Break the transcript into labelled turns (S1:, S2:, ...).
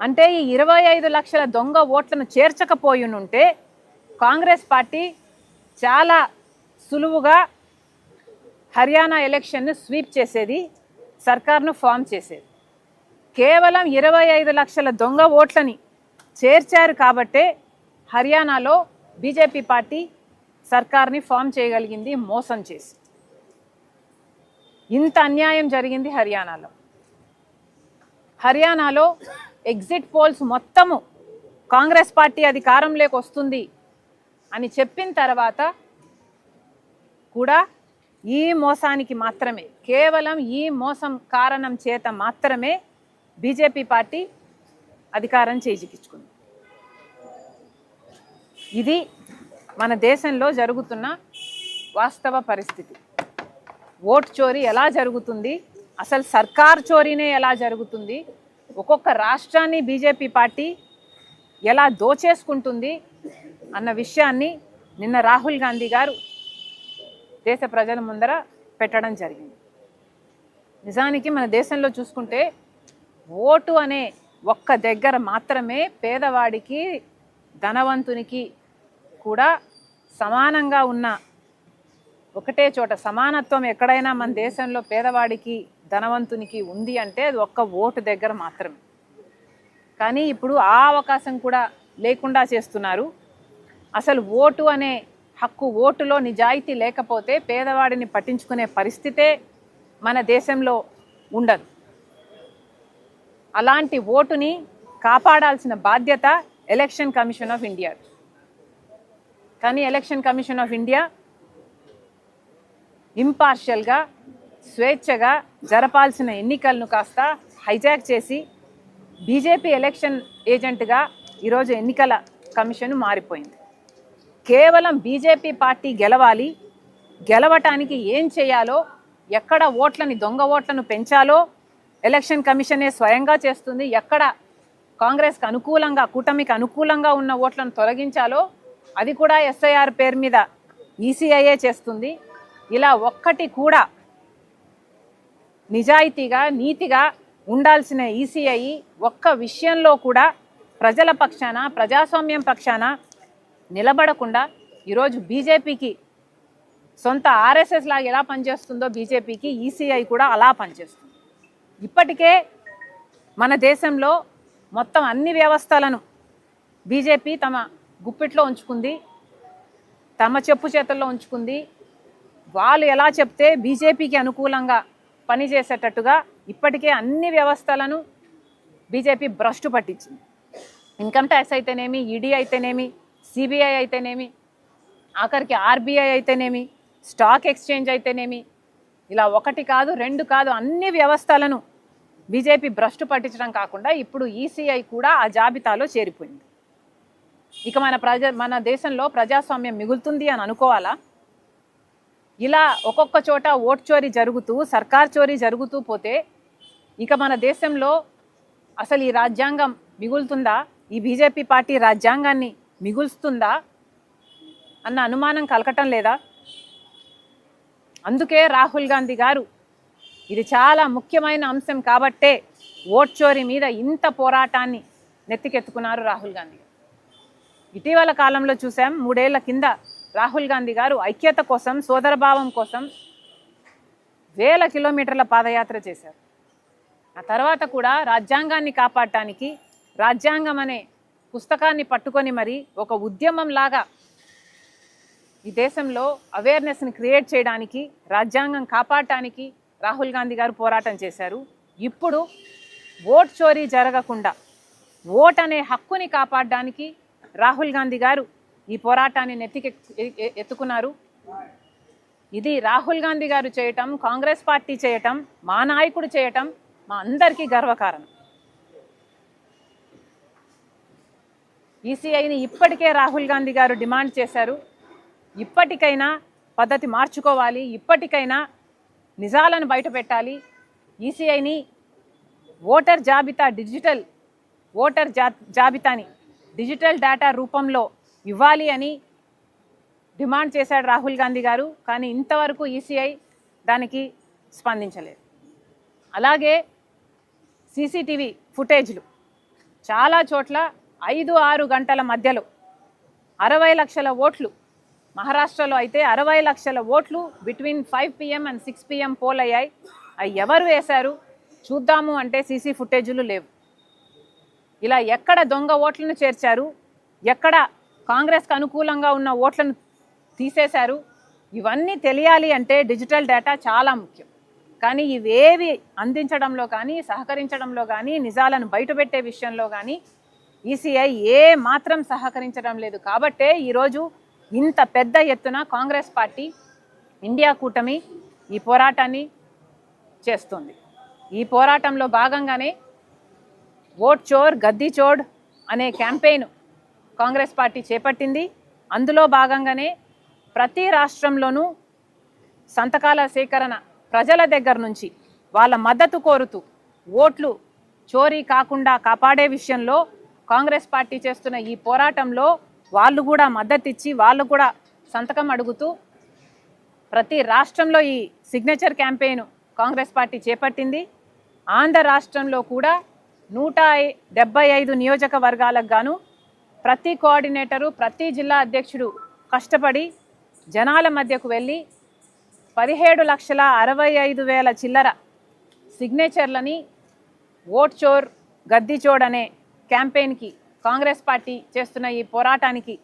S1: అంటే ఈ ఇరవై ఐదు లక్షల దొంగ ఓట్లను చేర్చకపోయినుంటే కాంగ్రెస్ పార్టీ చాలా సులువుగా హర్యానా ఎలక్షన్ను స్వీప్ చేసేది సర్కార్ను ఫామ్ చేసేది. కేవలం ఇరవై ఐదు లక్షల దొంగ ఓట్లని చేర్చారు కాబట్టే హర్యానాలో బీజేపీ పార్టీ సర్కార్ని ఫామ్ చేయగలిగింది మోసం చేసి. ఇంత అన్యాయం జరిగింది హర్యానాలో. హర్యానాలో ఎగ్జిట్ పోల్స్ మొత్తము కాంగ్రెస్ పార్టీ అధికారంలోకి వస్తుంది అని చెప్పిన తర్వాత కూడా ఈ మోసానికి మాత్రమే కేవలం ఈ మోసం కారణం చేత మాత్రమే బీజేపీ పార్టీ అధికారం చేజిక్కించుకుంది. ఇది మన దేశంలో జరుగుతున్న వాస్తవ పరిస్థితి. ఓట్ చోరీ ఎలా జరుగుతుంది? అసలు సర్కార్ చోరీనే ఎలా జరుగుతుంది? ఒక్కొక్క రాష్ట్రాన్ని బీజేపీ పార్టీ ఎలా దోచేసుకుంటుంది అన్న విషయాన్ని నిన్న రాహుల్ గాంధీ గారు దేశ ప్రజల ముందర పెట్టడం జరిగింది. నిజానికి మన దేశంలో చూసుకుంటే ఓటు అనే ఒక్క దగ్గర మాత్రమే పేదవాడికి ధనవంతునికి కూడా సమానంగా ఉన్న ఒకటే చోట సమానత్వం ఎక్కడైనా మన దేశంలో పేదవాడికి ధనవంతునికి ఉంది అంటే అది ఒక్క ఓటు దగ్గర మాత్రమే. కానీ ఇప్పుడు ఆ అవకాశం కూడా లేకుండా చేస్తున్నారు. అసలు ఓటు అనే హక్కు ఓటులో నిజాయితీ లేకపోతే పేదవాడిని పట్టించుకునే పరిస్థితే మన దేశంలో ఉండదు. అలాంటి ఓటుని కాపాడాల్సిన బాధ్యత ఎలక్షన్ కమిషన్ ఆఫ్ ఇండియా కానీ ఎలక్షన్ కమిషన్ ఆఫ్ ఇండియా ఇంపార్షియల్గా స్వేచ్ఛగా జరపాల్సిన ఎన్నికలను కాస్త హైజాక్ చేసి బీజేపీ ఎలక్షన్ ఏజెంట్గా ఈరోజు ఎన్నికల కమిషన్ మారిపోయింది. కేవలం బీజేపీ పార్టీ గెలవాలి గెలవటానికి ఏం చేయాలో ఎక్కడ ఓట్లని దొంగ ఓట్లను పెంచాలో ఎలక్షన్ కమిషనే స్వయంగా చేస్తుంది. ఎక్కడ కాంగ్రెస్కి అనుకూలంగా కూటమికి అనుకూలంగా ఉన్న ఓట్లను తొలగించాలో అది కూడా ఎస్ఐఆర్ పేరు మీద ఈసీఐఏ చేస్తుంది. ఇలా ఒక్కటి కూడా నిజాయితీగా నీతిగా ఉండాల్సిన ఈసీఐ ఒక్క విషయంలో కూడా ప్రజల పక్షాన ప్రజాస్వామ్యం పక్షాన నిలబడకుండా ఈరోజు బీజేపీకి సొంత ఆర్ఎస్ఎస్ లాగా ఎలా పనిచేస్తుందో బీజేపీకి ఈసీఐ కూడా అలా పనిచేస్తుంది. ఇప్పటికే మన దేశంలో మొత్తం అన్ని వ్యవస్థలను బీజేపీ తమ గుప్పిట్లో ఉంచుకుంది తమ చెప్పు చేతుల్లో ఉంచుకుంది. వాళ్ళు ఎలా చెప్తే బీజేపీకి అనుకూలంగా పనిచేసేటట్టుగా ఇప్పటికే అన్ని వ్యవస్థలను బీజేపీ భ్రష్టు పట్టించింది. ఇన్కమ్ ట్యాక్స్ అయితేనేమి ఈడీ అయితేనేమి సిబిఐ అయితేనేమి ఆఖరికి ఆర్బీఐ అయితేనేమి స్టాక్ ఎక్స్చేంజ్ అయితేనేమి ఇలా ఒకటి కాదు రెండు కాదు అన్ని వ్యవస్థలను బీజేపీ భ్రష్టు పట్టించడం కాకుండా ఇప్పుడు ఈసీఐ కూడా ఆ జాబితాలో చేరిపోయింది. ఇక మన ప్రజ మన దేశంలో ప్రజాస్వామ్యం మిగులుతుంది అని అనుకోవాలా? ఇలా ఒక్కొక్క చోట ఓట్ చోరీ జరుగుతూ సర్కార్ చోరీ జరుగుతూ పోతే ఇక మన దేశంలో అసలు ఈ రాజ్యాంగం మిగులుతుందా? ఈ బీజేపీ పార్టీ రాజ్యాంగాన్ని మిగులుస్తుందా? అన్న అనుమానం కలకటం లేదా? అందుకే రాహుల్ గాంధీ గారు ఇది చాలా ముఖ్యమైన అంశం కాబట్టే ఓట్ చోరీ మీద ఇంత పోరాటాన్ని నెత్తికెత్తుకున్నారు రాహుల్ గాంధీ ఇటీవల కాలంలో చూసాం మూడేళ్ళ కింద రాహుల్ గాంధీ గారు ఐక్యత కోసం సోదరభావం కోసం వేల కిలోమీటర్ల పాదయాత్ర చేశారు. ఆ తర్వాత కూడా రాజ్యాంగాన్ని కాపాడటానికి రాజ్యాంగం అనే పుస్తకాన్ని పట్టుకొని మరి ఒక ఉద్యమం లాగా ఈ దేశంలో అవేర్నెస్ని క్రియేట్ చేయడానికి రాజ్యాంగం కాపాడటానికి రాహుల్ గాంధీ గారు పోరాటం చేశారు. ఇప్పుడు ఓట్ చోరీ జరగకుండా ఓట్ అనే హక్కుని కాపాడడానికి రాహుల్ గాంధీ గారు ఈ పోరాటాన్ని నెత్తికి ఎత్తుకున్నారు. ఇది రాహుల్ గాంధీ గారు చేయటం కాంగ్రెస్ పార్టీ చేయటం మా నాయకుడు చేయటం మా అందరికీ గర్వకారణం. ఈసీఐని ఇప్పటికే రాహుల్ గాంధీ గారు డిమాండ్ చేశారు. ఇప్పటికైనా పద్ధతి మార్చుకోవాలి ఇప్పటికైనా నిజాలను బయటపెట్టాలి ఈసీఐని ఓటర్ జాబితా డిజిటల్ ఓటర్ జా జాబితాని డిజిటల్ డేటా రూపంలో ఇవ్వాలి అని డిమాండ్ చేశాడు రాహుల్ గాంధీ గారు కానీ ఇంతవరకు ఈసీఐ దానికి స్పందించలేదు. అలాగే సీసీటీవీ ఫుటేజ్లు చాలా చోట్ల ఐదు ఆరు గంటల మధ్యలో అరవై లక్షల ఓట్లు మహారాష్ట్రలో అయితే అరవై లక్షల ఓట్లు between five PM and six PM poll అయ్యాయి. అవి ఎవరు వేశారు? చూద్దాము అంటే సీసీ ఫుటేజీలు లేవు. ఇలా ఎక్కడ దొంగ ఓట్లను చేర్చారు? ఎక్కడ కాంగ్రెస్కి అనుకూలంగా ఉన్న ఓట్లను తీసేశారు. ఇవన్నీ తెలియాలి అంటే డిజిటల్ డేటా చాలా ముఖ్యం. కానీ ఇవేవి అందించడంలో కానీ సహకరించడంలో కానీ నిజాలను బయటపెట్టే విషయంలో కానీ ఈసీఐ ఏ మాత్రం సహకరించడం లేదు. కాబట్టే ఈరోజు ఇంత పెద్ద ఎత్తున కాంగ్రెస్ పార్టీ ఇండియా కూటమి ఈ పోరాటాన్ని చేస్తుంది. ఈ పోరాటంలో భాగంగానే ఓట్ చోర్ గద్దీ చోడ్ అనే క్యాంపెయిన్ కాంగ్రెస్ పార్టీ చేపట్టింది. అందులో భాగంగానే ప్రతి రాష్ట్రంలోనూ సంతకాల సేకరణ ప్రజల దగ్గర నుంచి వాళ్ళ మద్దతు కోరుతూ ఓట్లు చోరీ కాకుండా కాపాడే విషయంలో కాంగ్రెస్ పార్టీ చేస్తున్న ఈ పోరాటంలో వాళ్ళు కూడా మద్దతు ఇచ్చి వాళ్ళు కూడా సంతకం అడుగుతూ ప్రతి రాష్ట్రంలో ఈ సిగ్నేచర్ క్యాంపెయిన్ కాంగ్రెస్ పార్టీ చేపట్టింది. ఆంధ్ర రాష్ట్రంలో కూడా నూట డెబ్బై ఐదు నియోజకవర్గాలకు గాను ప్రతి కోఆర్డినేటరు ప్రతి జిల్లా అధ్యక్షుడు కష్టపడి జనాల మధ్యకు వెళ్ళి పదిహేడు లక్షల అరవై ఐదు వేల చిల్లర సిగ్నేచర్లని ఓట్ చోర్ గద్దీచోడ్ అనే క్యాంపెయిన్కి కాంగ్రెస్ పార్టీ చేస్తున్న ఈ పోరాటానికి